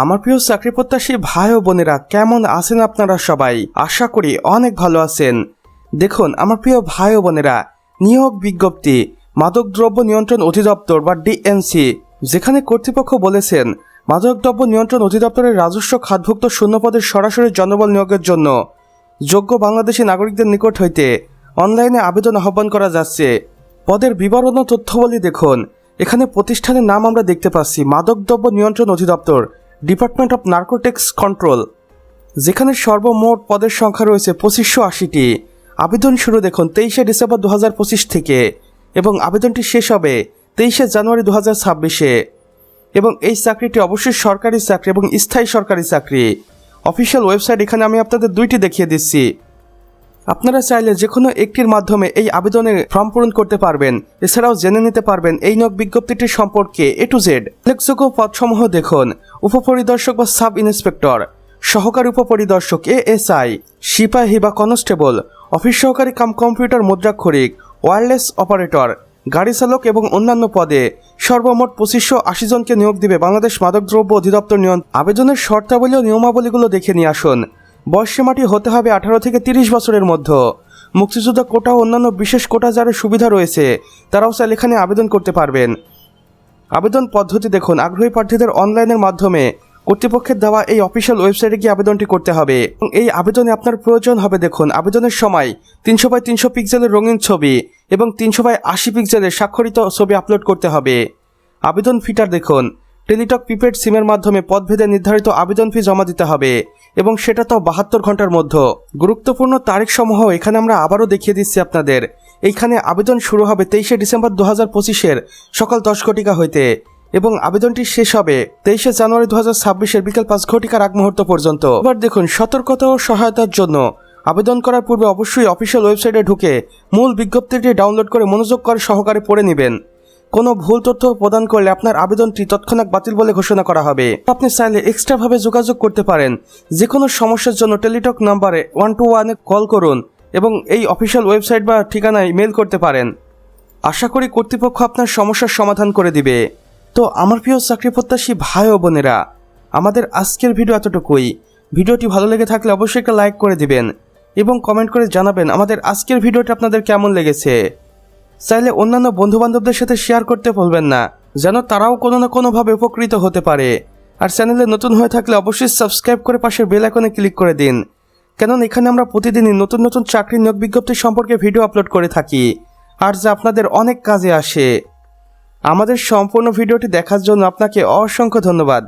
আমার প্রিয় চাকরি প্রত্যাশী ভাই ও বোনেরা, কেমন আছেন আপনারা সবাই? আশা করি অনেক ভালো আছেন। দেখুন, আমার প্রিয় ভাই ও বোনেরা, নিয়োগ বিজ্ঞপ্তি, মাদকদ্রব্য নিয়ন্ত্রণ অধিদপ্তর বা ডিএনসি, যেখানে কর্তৃপক্ষ বলেছেন, মাদকদ্রব্য নিয়ন্ত্রণ অধিদপ্তরের রাজস্ব খাতভুক্ত শূন্যপদের সরাসরি জনবল নিয়োগের জন্য যোগ্য বাংলাদেশি নাগরিকদের নিকট হইতে অনলাইনে আবেদন আহ্বান করা যাচ্ছে। পদের বিবরণ ও তথ্যবলী দেখুন। এখানে প্রতিষ্ঠানের নাম আমরা দেখতে পাচ্ছি, মাদকদ্রব্য নিয়ন্ত্রণ অধিদপ্তর। ডিপার্টমেন্ট অফ নার্কোটিক্স কন্ট্রোল যেখানে সর্বমোট পদের সংখ্যা রয়েছে পঁচিশশো আশিটি। আবেদন শুরু দেখুন তেইশে ডিসেম্বর দু হাজার পঁচিশ থেকে এবং আবেদনটি শেষ হবে তেইশে জানুয়ারি দু হাজার ছাব্বিশে। এবং এই চাকরিটি অবশ্যই সরকারি চাকরি এবং স্থায়ী সরকারি চাকরি। অফিসিয়াল ওয়েবসাইট এখানে আমি আপনাদের দুইটি দেখিয়ে দিচ্ছি। আপনারা চাইলে যে কোনো একটির মাধ্যমে এই আবেদনের ফর্ম পূরণ করতে পারবেন। এছাড়াও জেনে নিতে পারবেন এই নিয়োগ বিজ্ঞপ্তিটির সম্পর্কে এ টু জেড উল্লেখযোগ্য পদসমূহ দেখুন। উপপরিদর্শক বা সাব ইন্সপেক্টর। সহকারী উপপরিদর্শক এএসআই সিপাহী বা কনস্টেবল। অফিস সহকারী কাম কম্পিউটার মুদ্রাক্ষরিক। Wireless operator. গাড়ি চালক এবং অন্যান্য পদে সর্বমোট পঁচিশশো আশি জনকে নিয়োগ দিবে বাংলাদেশ মাদকদ্রব্য অধিদপ্তর নিয়ন্ত্রণ। আবেদনের শর্তাবলী ও নিয়মাবলীগুলো দেখে নিয়ে আসুন। বয়সসীমাটি হতে হবে আঠারো থেকে তিরিশ বছরের মধ্যে। মুক্তিযোদ্ধা কোটা অন্যান্য বিশেষ কোটা যারা সুবিধা রয়েছে, তারাও চাইলে এখানে আবেদন করতে পারবেন। আবেদন পদ্ধতি দেখুন, আগ্রহী প্রার্থীদের অনলাইনের মাধ্যমে কর্তৃপক্ষের দেওয়া এই অফিসিয়াল ওয়েবসাইটে গিয়ে আবেদনটি করতে হবে। এবং এই আবেদনে আপনার প্রয়োজন হবে দেখুন, আবেদনের সময় তিনশো বাই তিনশো পিক্সেলের রঙিন ছবি এবং তিনশো বাই আশি পিক্সেলের স্বাক্ষরিত ছবি আপলোড করতে হবে। আবেদন ফিটার দেখুন টেলিটক প্রিপেড সিমের মাধ্যমে পদভেদে নির্ধারিত আবেদন ফি জমা দিতে হবে, এবং সেটা তো বাহাত্তর ঘণ্টার মধ্যে। গুরুত্বপূর্ণ তারিখসমূহ এখানে আমরা আবারও দেখিয়ে দিচ্ছি আপনাদের। এইখানে আবেদন শুরু হবে তেইশে ডিসেম্বর দু হাজার পঁচিশের সকাল দশ ঘটিকা হইতে, এবং আবেদনটি শেষ হবে তেইশে জানুয়ারি দু হাজার ছাব্বিশের বিকেল পাঁচ ঘটিকার আগ মুহূর্ত পর্যন্ত। এবার দেখুন, সতর্কতা ও সহায়তার জন্য আবেদন করার পূর্বে অবশ্যই অফিসিয়াল ওয়েবসাইটে ঢুকে মূল বিজ্ঞপ্তিটি ডাউনলোড করে মনোযোগ করে সহকারে পড়ে নেবেন। কোনো ভুল তথ্য প্রদান করলে আপনার আবেদনটি তৎক্ষণাৎ বাতিল বলে ঘোষণা করা হবে। আপনি চাইলে এক্সট্রাভাবে যোগাযোগ করতে পারেন। যে কোনো সমস্যার জন্য টেলিটক নাম্বারে ওয়ান টু ওয়ানে কল করুন এবং এই অফিসিয়াল ওয়েবসাইট বা ঠিকানায় মেল করতে পারেন। আশা করি কর্তৃপক্ষ আপনার সমস্যার সমাধান করে দিবে। তো আমার প্রিয় চাকরি প্রত্যাশী ভাই ও বোনেরা, আমাদের আজকের ভিডিও এতটুকুই। ভিডিওটি ভালো লেগে থাকলে অবশ্যই একটা লাইক করে দিবেন এবং কমেন্ট করে জানাবেন আমাদের আজকের ভিডিওটি আপনাদের কেমন লেগেছে। চাইলে অন্যান্য বন্ধুবান্ধবদের সাথে শেয়ার করতে ভুলবেন না, যেন তারাও কোনো না কোনোভাবে উপকৃত হতে পারে। আর চ্যানেলে নতুন হয়ে থাকলে অবশ্যই সাবস্ক্রাইব করে পাশের বেল আইকনে ক্লিক করে দিন। কেননা এখানে আমরা প্রতিদিনই নতুন নতুন চাকরি নিয়োগ বিজ্ঞপ্তি সম্পর্কে ভিডিও আপলোড করে থাকি, আর যা আপনাদের অনেক কাজে আসে। আমাদের সম্পূর্ণ ভিডিওটি দেখার জন্য আপনাকে অসংখ্য ধন্যবাদ।